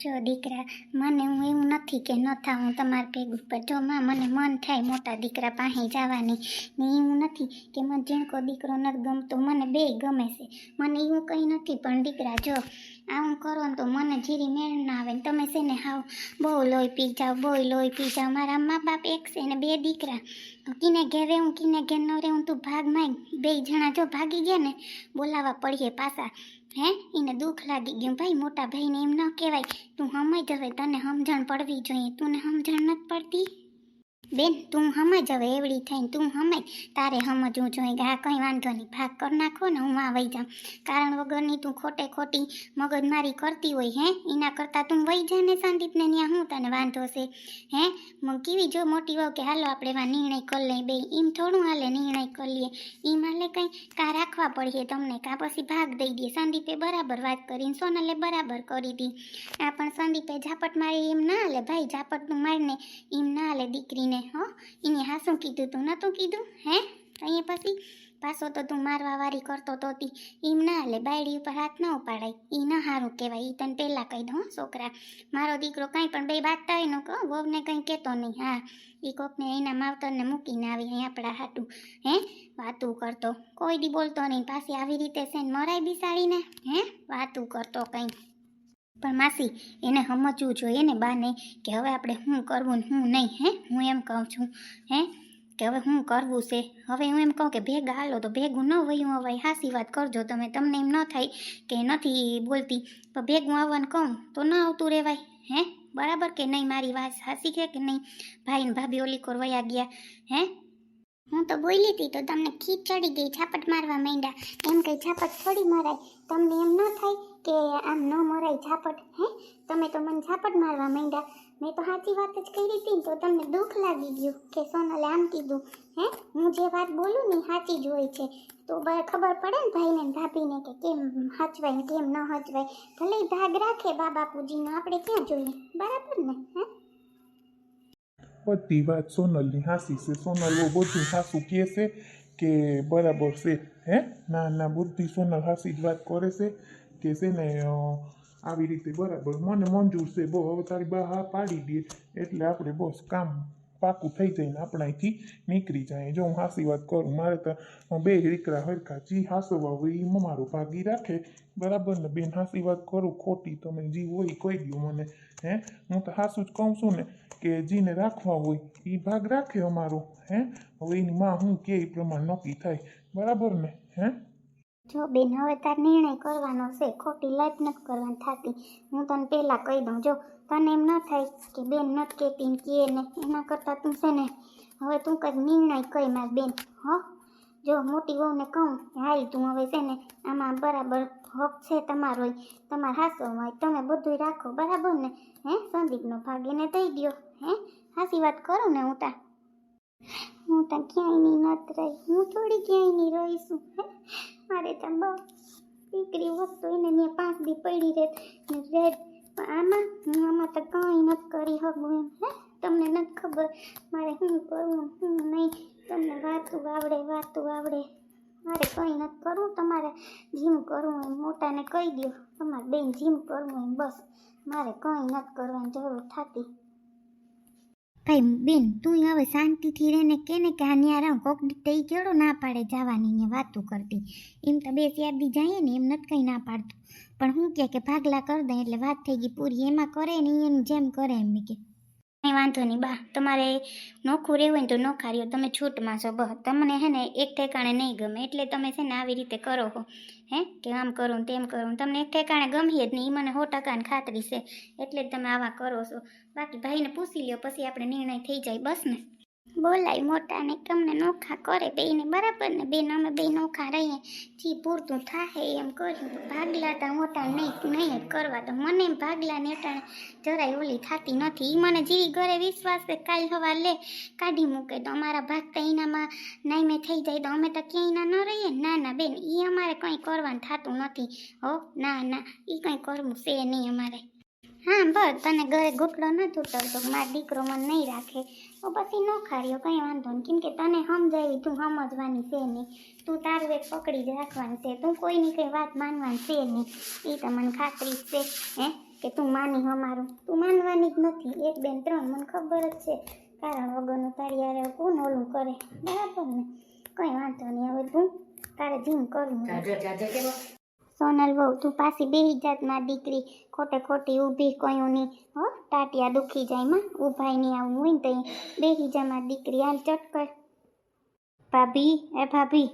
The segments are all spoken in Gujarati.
જો દીકરા, મને હું એવું નથી કે ન થાઉં તમારા ભેગું ઉપર જો માં, મને મન થાય મોટા દીકરા પાસે જવાની. ને એવું નથી કે મને જીણકો દીકરો નથી ગમતો, મને બે ગમે છે. મને એવું કંઈ નથી, પણ દીકરા, જો આવું કરો ને તો મને જીરી મેળ ના આવે ને તમે છે ને હાવ બહુ લોહી પી જાઓ, બહુ લોહી પી જાઓ. મારા મા બાપ એક છે ને બે દીકરા. કિને ઘેર રહેવું, કિને ઘેર ન રહેવું, તું ભાગ માંગ બે જણા જો ભાગી ગયા ને, બોલાવા પડીએ પાછા. હે? એને દુઃખ લાગી ગયું. ભાઈ, મોટા ભાઈને એમ ન કહેવાય. તું સમજ હવે, તને સમજણ પડવી જોઈએ. તુંને સમજણ નથી પડતી? બેન, તું સમજ હવે એવડી થઈને, તું સમજ તારે સમજવું જોઈએ આ કંઈ વાંધો નહીં, ભાગ કરી નાખો ને, હું વહી જાઉં. કારણ વગરની તું ખોટે ખોટી મગજમારી કરતી હોય, હે? એના કરતાં તું વહી જા ને સંદીપને, ત્યાં હું તને વાંધો છે, હે? કેવી જો મોટી વહુ કે હાલો, આપણે એવા નિર્ણય કરી લઈએ બે. એમ થોડું હાલે નિર્ણય કરી લઈએ. એમ હાલે કંઈ કા રાખવા પડીએ તમને, કા પછી ભાગ દઈ દઈએ સંદીપે બરાબર વાત કરીને સોનલે બરાબર કરી હતી આ પણ સંદીપે ઝાપટ મારી, એમ ના હાલે. ભાઈ, ઝાપટનું મારને, એમ ના હાલે દીકરીને. હો? એને હાસું કીધું તું નહોતું કીધું? હે? અહીંયા પછી પાછો તો તું મારવા વારી કરતો તી એમ ના હાલે, બાયડી ઉપર હાથ ન ઉપાડાય. એ ન સારું કહેવાય એ તને પહેલાં કહી દઉં છોકરા. મારો દીકરો કાંઈ પણ બે બાજતા હોય ને કહો, વહુને કંઈ કહેતો નહીં. હા એ કોકને એના માવતરને મૂકીને આવી અહીં આપણા હાટું, હે? વાતું કરતો. કોઈ દી બોલતો નહીં. પાછી આવી રીતે છે ને મરાય બિસાડીને, હે? વાતું કરતો કંઈ. પણ માસી, એને સમજવું જોઈએ ને બાને કે હવે આપણે શું કરવું ને શું નહીં, હે? હું એમ કહું છું, હે? કે હવે શું કરવું છે? હવે હું એમ કહું કે ભેગ હાલો તો ભેગું ન વયું હવે હાસી વાત કરજો તમે, તમને એમ ન થાય કે નથી બોલતી. પણ ભેગું આવવાનું કહું તો ન આવતું રહેવાય, હે? બરાબર કે નહીં મારી વાત? હાસી છે કે નહીં? ભાઈ ને ભાભી ઓલી કોર વયા ગયા, હે? હું તો બોલી હતી, તો તમને ખીચ ચડી ગઈ, ઝાપટ મારવા માંડ્યા. એમ કઈ ઝાપટ થોડી મરાય. તમને એમ ન થાય કે આમ ન મરાય ઝાપટ, હે? તમે તો મને ઝાપટ મારવા માંડ્યા. મેં તો સાચી વાત જ કરી હતી તો તમને દુઃખ લાગી ગયું કે સોનલે આમ કીધું, હે? હું જે વાત બોલું ને સાચી જ હોય છે. તો ખબર પડે ને ભાઈને ને ભાભીને કે કેમ હચવાય ને કેમ ન હચવાય. ભલે ભાગ રાખે બા બાપુજીનો આપણે ક્યાં જોઈએ? બરાબર ને, હે? બધી વાત સોનલની હાસી છે સોનલ બધું હાસું કહે છે કે બરાબર છે હે ના ના બુદ્ધિ સોનલ હાસી જ વાત કરે છે કે છે ને આવી રીતે બરાબર મને મંજૂર છે બહુ હવે તારી બા હા પાડી દે એટલે આપણે બસ કામ પાકું થઈ જાય ને આપણે અહીંથી નીકળી જાય. જો હું હાસી વાત કરું, મારે તો બે દીકરા હરખા જી હાસવા હોય એ મારું ભાગી રાખે. બરાબર ને બેન, હાસી વાત કરું, ખોટી તમે જી હોય કહી દો મને. હે? હું તો હાસું જ કહું છું ને કે જીને રાખવા હોય એ ભાગ રાખે અમારો. હે? હવે એની માં હું કે એ પ્રમાણે નક્કી થાય. બરાબર ને? હે? જો બેન, હવે તાર નિર્ણય કરવાનો છે. ખોટી લાઈફ નથી કરવાની થતી. હું તને પહેલાં કહી દઉં, જો તને એમ ન થાય કે બેન નથી કહેતી કહે ને, એના કરતાં તું છે ને, હવે તું કંઈક નિર્ણય કહી માર બેન, હો? જો મોટી વહુને કહું કે હાલ તું હવે છે ને, આમાં બરાબર હક છે તમારો. તમારા હાસો હોય તમે બધુંય રાખો, બરાબર ને? હે? સંદીપનો ભાગ એને દઈ દ્યો, હે? હાસી વાત કરું ને હું તા હું તા ક્યાંય નહીં નથી રહી, હું થોડી ક્યાંય નહીં રહીશું, હે? મારે તો બહુ દીકરી હોત તો એને પાંચ દી પડી રહે, ને પણ આમાં હું આમાં તો કંઈ નથી કરી શકું એમ, હે? તમને નથી ખબર? મારે શું કરવું શું નહીં. તમને વાતું આવડે વાતું આવડે. મારે કંઈ નથી કરવું, તમારે જીમ કરવું એમ મોટાને કહી દો તમારે બેન જીમ કરવું એમ બસ. મારે કંઈ નથી કરવાની જરૂર થતી. ભાઈ, બેન, તું હવે શાંતિથી રહીને કે ને કે આ ન્યા રહું કોક દી કેળો ના પાડે જવાની ને વાતું કરતી. એમ તો બે દી જાય ને એમ નથી કંઈ ના પાડતું. પણ હું કહે કે ભાગલા કરી દે એટલે વાત થઈ ગઈ પૂરી. એમાં કરે ને ઈ જેમ કરે એમ કે. કંઈ વાંધો નહીં, બા, તમારે નોખું રહેવું હોય ને તો નોખા રહ્યો તમે છૂટમાં છો, બસ. તમને હે ને એક ઠેકાણે નહીં ગમે, એટલે તમે છે ને આવી રીતે કરો હો. હે, કે આમ કરું તેમ કરું તમને એક ઠેકાણે ગમીએ જ નહીં એ મને સો ટકાની ખાતરી છે. એટલે જ તમે આવા કરો છો. બાકી ભાઈને પૂછી લ્યો, પછી આપણે નિર્ણય થઈ જાય. બસ ને. બોલાય મોટા ને તમને નોખા કરે બેને બરાબર ને? બેન, અમે બે નોખા રહીએ. જી, પૂરતું થાય એમ કર્યું. તો ભાગલા તા મોટા નહીં નહીં કરવા તો મને ભાગલા ને અટાણે જરાય ઓલી થતી નથી. ઈ મને જેવી ઘરે વિશ્વાસ છે, કાલ સવાર લે કાઢી મૂકે તો અમારા ભાગતા એનામાં નાઈમે થઈ જાય તો અમે તો ક્યાંય ના ન રહીએ. ના ના, બેન એ અમારે કંઈ કરવાનું થતું નથી. હો, ના ના એ કંઈ કરવું છે નહીં અમારે. હા, બસ, તને ઘરે ઘૂંટડો ન તૂટતો મારો દીકરો મને નહીં રાખે. તો પછી ન ખાર્યો કંઈ વાંધો નહીં. કેમ કે તને સમજાવી તું સમજવાની છે નહીં. તું તારું એક પકડી જ રાખવાની છે. તું કોઈની કંઈ વાત માનવાની છે નહીં. એ તમને ખાતરી છે, હે? કે તું માની અમારું તું માનવાની જ નથી. એક, બેન, ત્રણ, મને ખબર જ છે. કારણ વગરનું તારી યારે કોણ ઓલું કરે? બરાબર ને? કંઈ વાંધો નહીં. હવે તું તારે જીમ કરવું સોનલ બહુ તું પાછી બેહી જાત દીકરી. ખોટે ખોટી ઊભી કયું નહીં હો? ટાટિયા દુખી જાય માં. ઊભાઈ નહીં આવું હોય ને તઈ બેહી જા દીકરી. હાલ ચટકર ભાભી, એ ભાભી.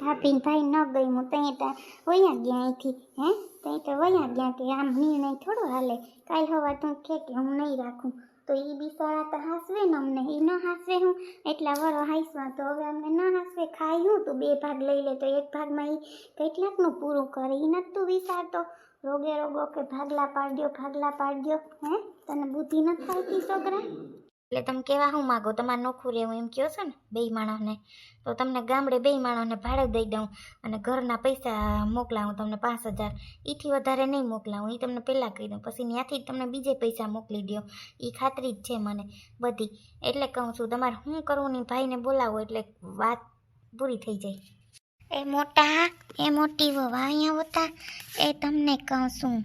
ભાભી ભાઈ ન ગઈ. હું તઈ તા વયા ગયા અહીંથી, હે? તઈ તો વયા ગયા કે આમ નિર્ણય થોડો હાલે. કાલ હવા તું કે હું નહીં રાખું. તો એ બિચારા તો હાસવે ને અમને એ ન હાસવે હું. એટલા વરો હાંસવા તો હવે અમને ન હાસવે. ખાઈ હું તું બે ભાગ લઈ લે તો એક ભાગમાં એ કેટલાકનું પૂરું કરે. એ નથી તું વિચારતો. રોગે રોગો કે ભાગલા પાડ્યો ભાગલા પાડ્યો. હે? તને બુદ્ધિ નથી થતી છોકરા? એટલે તમે કેવા હું માગો? તમારે નોખું રહેવું એમ કહો છો ને, બે માણસને? તો તમને ગામડે બે માણસને ભાડે દઈ દઉં અને ઘરના પૈસા મોકલાવું તમને પાંચ હજાર. એથી વધારે નહીં મોકલાવું એ તમને પહેલાં કહી દઉં. પછી ત્યાંથી તમને બીજે પૈસા મોકલી દો એ ખાતરી જ છે મને બધી. એટલે કહું છું, તમારે શું કરવું નહીં ભાઈને બોલાવો એટલે વાત પૂરી થઈ જાય. એ મોટા, એ મોટી વવા અહીંયા હોતા, એ તમને કહું છું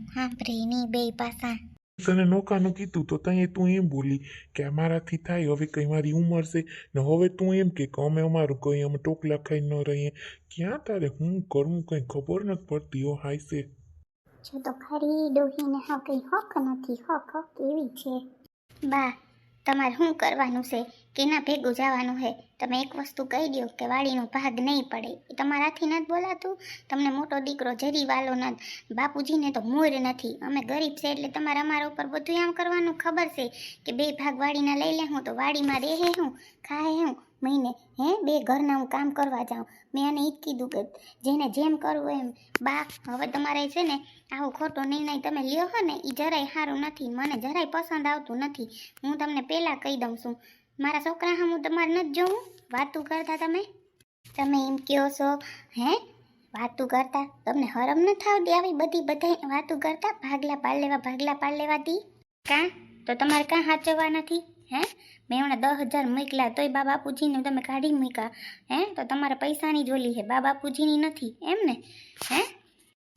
નહીં બે પાસા. તને નોકાનું કીધું તો તઈએ તું એમ બોલી કે આ મારાથી થાય હવે કંઈ મારી ઉંમર છે ને હવે તું એમ કે અમે અમારું કંઈ અમે ટોકલા ખાઈ ન રહીએ ક્યાં તારે હું કરવું કંઈ ખબર નથી પડતી હો હાય છે જો તો ખરી ડોહીને હા કઈ હક નથી હક હક એવી છે બા તમારે શું કરવાનું છે? કેના ભેગું જવાનું છે? તમે એક વસ્તુ કહી દો કે વાડીનો ભાગ નહીં પડે. એ તમારાથી નથી બોલાતું? તમને મોટો દીકરો જરી વાલો નથી. બાપુજીને તો મોર નથી. અમે ગરીબ છે એટલે તમારે અમારા ઉપર બધું આમ કરવાનું ખબર છે કે બે ભાગ વાડીના લઈ લે હું તો વાડીમાં રહે હું ખાય હું. મહિને, હે, બે ઘરના હું કામ કરવા જાઉં. મેં એને એ જ કીધું કે જેને જેમ કરવું એમ. બા, હવે તમારે છે ને આવો ખોટો નિર્ણય તમે લ્યો હો ને એ જરાય સારું નથી, મને જરાય પસંદ આવતું નથી. હું તમને પહેલાં કહી દઉં છું. મારા છોકરા હા તમારે નથી જોઉં વાતું કરતા તમે? તમે એમ કહો છો? હે? વાતું કરતા? તમને હરમ ન આવતી આવી બધી બધા વાતું કરતા? ભાગલા પાડ લેવા, ભાગલા પાડ લેવાથી? કાં? તો તમારે કાં સાચવવા નથી? હે? મેં હમણાં દસ હજાર મૂક્યા તોય બા બાપુજીને તમે કાઢી મૂક્યા. હે? તો તમારે પૈસાની જોલી છે. બા બાપુજીની નથી. એમ ને? હે?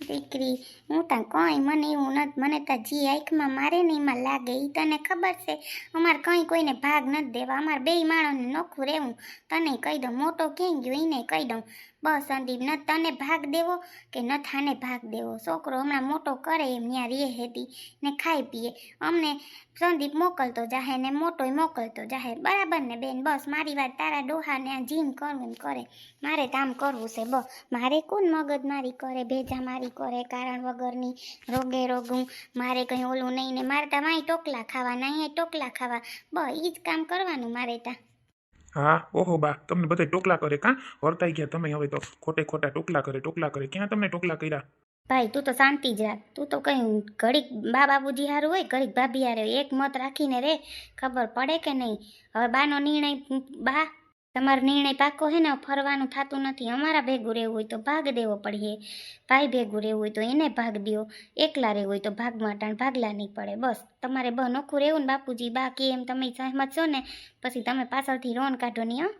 દીકરી, હું તાં કંઈ મને એવું નથી મને તાં જી આંખમાં મારે ને એમાં લાગે એ તને ખબર છે? અમારે કંઈ કોઈને ભાગ નથી દેવા. અમારે બે માણસને નોખું રહેવું. તને કહી દઉં, મોટો ક્યાં ગયો? એને કહી દઉં. બસ સંદીપ, ન તને ભાગ દેવો કે ન થાને ભાગ દેવો? છોકરો હમણાં મોટો કરે એમ ત્યાં રહે હેતી ને ખાઈ પીએ. અમને સંદીપ મોકલતો જાહે ને મોટોય મોકલતો જાહે. બરાબર ને બેન? બસ, મારી વાત તારા ડોહાને આ જીમ કરવું કરે. મારે કામ કરવું છે બસ મારે કોણ મગજ મારી કરે, ભેજા મારી કરે, કારણ વગરની રોગે રોગું. મારે કંઈ ઓલું નહીં ને મારે તો માય ટોકલા ખાવા નહીં ટોકલા ખાવા. બ એ જ કામ કરવાનું મારે ત્યાં હા, ઓહો બા, તમને બધા ટોકલા કરે કાં? વર્તાઈ ગયા તમે હવે તો ખોટે ખોટા ટોકલા કરે ટોકલા કરે. ક્યાં તમને ટોકલા કર્યા? ભાઈ, તું તો શાંતિ જ રાખ. તું તો કઈ ઘડીક બા બાબુજી હારું હોય, ઘડીક ભાભી હારે. એક મત રાખીને રે, ખબર પડે કે નહીં? હવે બાનો નિર્ણય, બા તમારો નિર્ણય પાકો હે ને, ફરવાનું થતું નથી. અમારા ભેગું રહેવું હોય તો ભાગ દેવો પડે. ભાઈ ભેગું રહેવું હોય તો એને ભાગ દ્યો. એકલા રહેવું હોય તો ભાગ માટાણ ભાગલા નહીં પડે. બસ, તમારે બ નોખું રહેવું ને, બાપુજી, બાકી એમ તમે સહેમત છો ને, પછી તમે પાછળથી રોન કાઢો નહીં હો?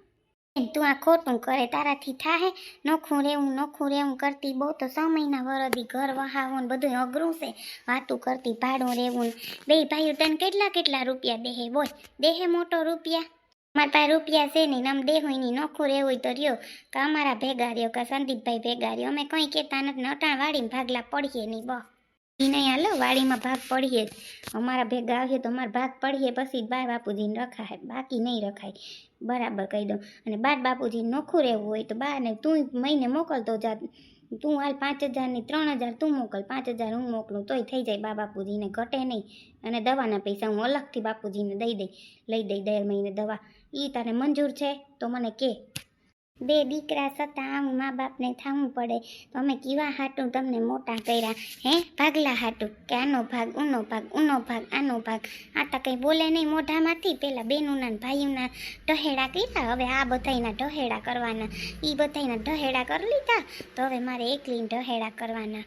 તું આ ખોટું કરે, તારાથી થાહે. નોખું રહેવું નોખું રહેવું કરતી બહુ તો છ મહિના વરદી, ઘર વહાવું ને બધું અઘરું છે. વાતું કરતી, ભાડું રહેવું ને. બે ભાઈઓ તને કેટલા કેટલા રૂપિયા દેહે? બોલ, દેહે મોટો રૂપિયા? મારા પાસે રૂપિયા છે નહીં આમ હોય નહીં નોખું રહેવું હોય તો રહ્યો. કે અમારા ભેગા રહ્યો કે સંદીપભાઈ ભેગા રહ્યો. અમે કંઈ કહેતા નથી. અટાણ વાળીમાં ભાગલા પડીએ નહીં બહ ઈ નહીં હાલો વાડીમાં ભાગ પડીએ જ. અમારા ભેગા આવીએ તો અમારા ભાગ પડીએ, પછી બાર બાપુજીને રખાય. બાકી નહીં રખાય. બરાબર કહી દઉં. અને બાર બાપુજી નોખું રહેવું હોય તો બાને તું મહિને મોકલતો જા તું હાલ પાંચ હજારની ત્રણ હજાર તું મોકલ. પાંચ હજાર હું મોકલું તોય થઈ જાય. બા બાપુજીને ઘટે નહીં. અને દવાના પૈસા હું અલગથી બાપુજીને દઈ દઈ, લઈ દઈ દર મહિને દવા. એ તારે મંજૂર છે? તો મને કે. બે દીકરા છતાં આમ મા બાપને થાવું પડે. તો અમે કેવા હાટું તમને મોટા કર્યા? હે? ભાગલા હાટું. કે આનો ભાગ, ઉનો ભાગ ઉનો ભાગ, આનો ભાગ. આ તો કંઈ બોલે નહીં મોઢામાંથી. પેલા બેનુના ભાઈઓના ઢહેડા કર્યા. હવે આ બધાયના ઢહેડા કરવાના. એ બધાયના ઢહેડા કરી લીધા. તો હવે મારે એકલી ઢહેડા કરવાના.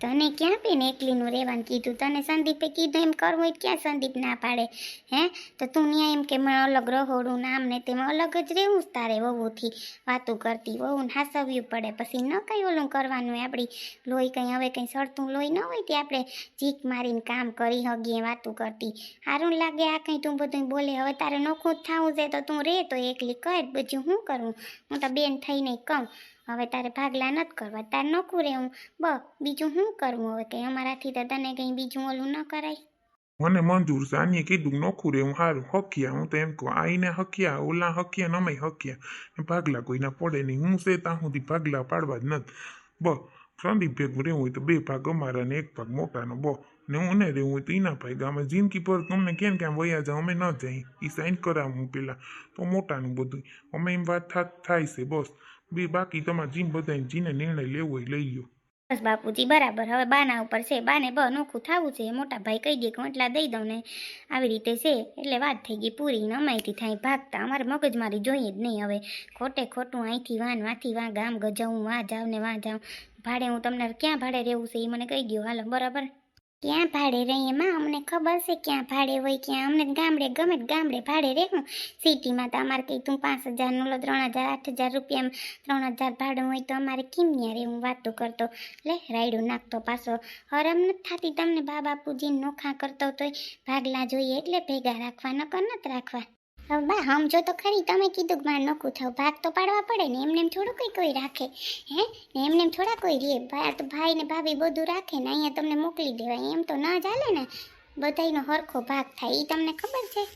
તને ક્યાં બેન એકલીનું રહેવાનું કીધું? તને સંદીપે કીધું એમ કરવું હોય ક્યાં સંદીપ ના પાડે? હે? તો તું ત્યાં એમ કે મેં અલગ રહોડું નામ ને તેમાં અલગ જ રહેવું તારે વહુથી. વાતું કરતી વહુને હાસવ્યું પડે. પછી ન કંઈ ઓલું કરવાનું હોય આપણી લોહી કંઈ, હવે કંઈ સડતું લોહી ન હોય તે આપણે ચીક મારીને કામ કરી હગીએ વાતું કરતી. સારું લાગે આ કંઈ તું બધું બોલે. હવે તારે નોખું જ થવું છે તો તું રે તો એકલી કર. બીજું શું કરું? હું તો બેન થઈને કહું. હવે તારે ભાગલા નથી કરવા, તારે નોખું રહેવું બ, બીજું શું કરવું હવે કંઈ અમારાથી તો તને કંઈ બીજું ઓલું ન કરાય. મને મંજૂર છે, આને કીધું નોખું હું સારું હકિયા, હું તો એમ કહું, આઈને હકિયા, ઓલા હકિયા નમે હકિયા. ભાગલા કોઈના પડે નહીં, હું છે ત્યાં સુધી ભાગલા પાડવા જ નથી. બ, સંદીપ ભેગું રહેવું હોય તો બે ભાગ અમારા ને એક ભાગ મોટાનો. બ, ને હું ને રહેવું હોય તો એના ભાઈ અમે જિંદગી પર તમને કેમ કેમ વયા જાવ અમે ન જઈ એ સાઈન કરાવું પેલા. તો મોટાનું બધું અમે એમ વાત થાય છે, બસ. બે બાકી તમારે જીમ બધાને જીને નિર્ણય લેવો હોય, લઈ લ્યો. બસ બાપુજી, બરાબર. હવે બાના ઉપર છે. બાને બ નોખું થવું છે. મોટા ભાઈ કહી દે કે એટલા દઈ દઉં ને આવી રીતે છે. એટલે વાત થઈ ગઈ પૂરી ને અમાયથી થાય ભાગતા. અમારે મગજમારી જોઈએ જ નહીં હવે. ખોટે ખોટું અહીંથી વાન, વાંથી વાં, ગામ ગજાવું, વાં જાવ ને વાં જાઉં ભાડે હું તમને ક્યાં ભાડે રહેવું છે એ મને કહી દો હાલો, બરાબર? ક્યાં ભાડે રહીએ માં અમને ખબર છે ક્યાં ભાડે હોય, ક્યાં? અમને ગામડે ગમે ગામડે ભાડે રહેવું. સિટીમાં તો અમારે કંઈ તું પાંચ હજારનું લો, ત્રણ હજાર, આઠ હજાર રૂપિયા ત્રણ હજાર ભાડું હોય તો અમારે કેમ ન્યા રહેવું? વાતો કરતો, લે, રાયડું નાખતો પાછો. હરમ નથી થતી તમને બા બાપુજી નોખા કરતો તોય ભાગલા જોઈએ એટલે ભેગા રાખવા, નકર નથી રાખવા. હવે બા સમજો તો ખરી. તમે કીધું કે મારે નોખું થયું ભાગ તો પાડવા પડે ને, એમને એમ થોડું કોઈ કોઈ રાખે. હે? ને એમને એમ થોડા કોઈ રે. તો ભાઈ ને ભાભી બધું રાખે ને અહીંયા તમને મોકલી દેવાય. એમ તો ના ચાલે ને. બધાયનો હરખો ભાગ થાય. એ તમને ખબર છે?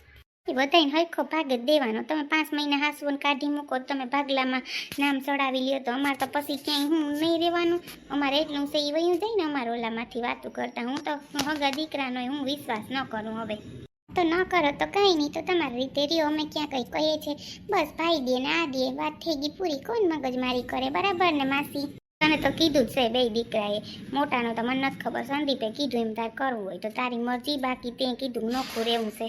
એ બધાને હરખો ભાગ જ દેવાનો. તમે પાંચ મહિના હાસવું કાઢી મૂકો તમે ભાગલામાં નામ ચડાવી લ્યો તો અમારે તો પછી ક્યાંય હું નહીં રહેવાનું. અમારે એટલું છે એ વયું જાય ને અમારે ઓલામાંથી વાતું કરતા. હું તો હગા દીકરાનો હું વિશ્વાસ ન કરું હવે. તો ન કરો તો કંઈ નહીં. તો તમારી રીતે રહ્યો. અમે ક્યાં કંઈ કહીએ છીએ? બસ ભાઈ દે ને આ દે. વાત થઈ ગઈ પૂરી. કોણ મગજમારી કરે? બરાબર ને, માસી? તને તો કીધું જ છે બે દીકરાએ. મોટાનો તો મને નથી ખબર. સંદીપે કીધું એમ તાર કરવું હોય તો તારી મરજી. બાકી તે કીધું નોખું રહેવું છે.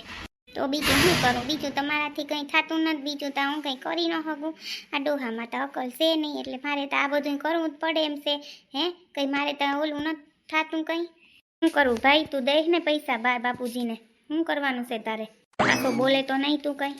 તો બીજું શું કરું? બીજું તમારાથી કંઈ થતું નથી. બીજું તો હું કંઈ કરી ન શકું. આ ડોહામાં તો અકલ છે નહીં. એટલે મારે તો આ બધું કરવું જ પડે એમ છે. હે? કંઈ મારે તો ઓલું નથી થતું કંઈ? શું કરું? ભાઈ, તું દઈશ ને પૈસા બા બાપુજીને શું કરવાનું છે તારે? આ તો બોલે તો નહીં તું કંઈ?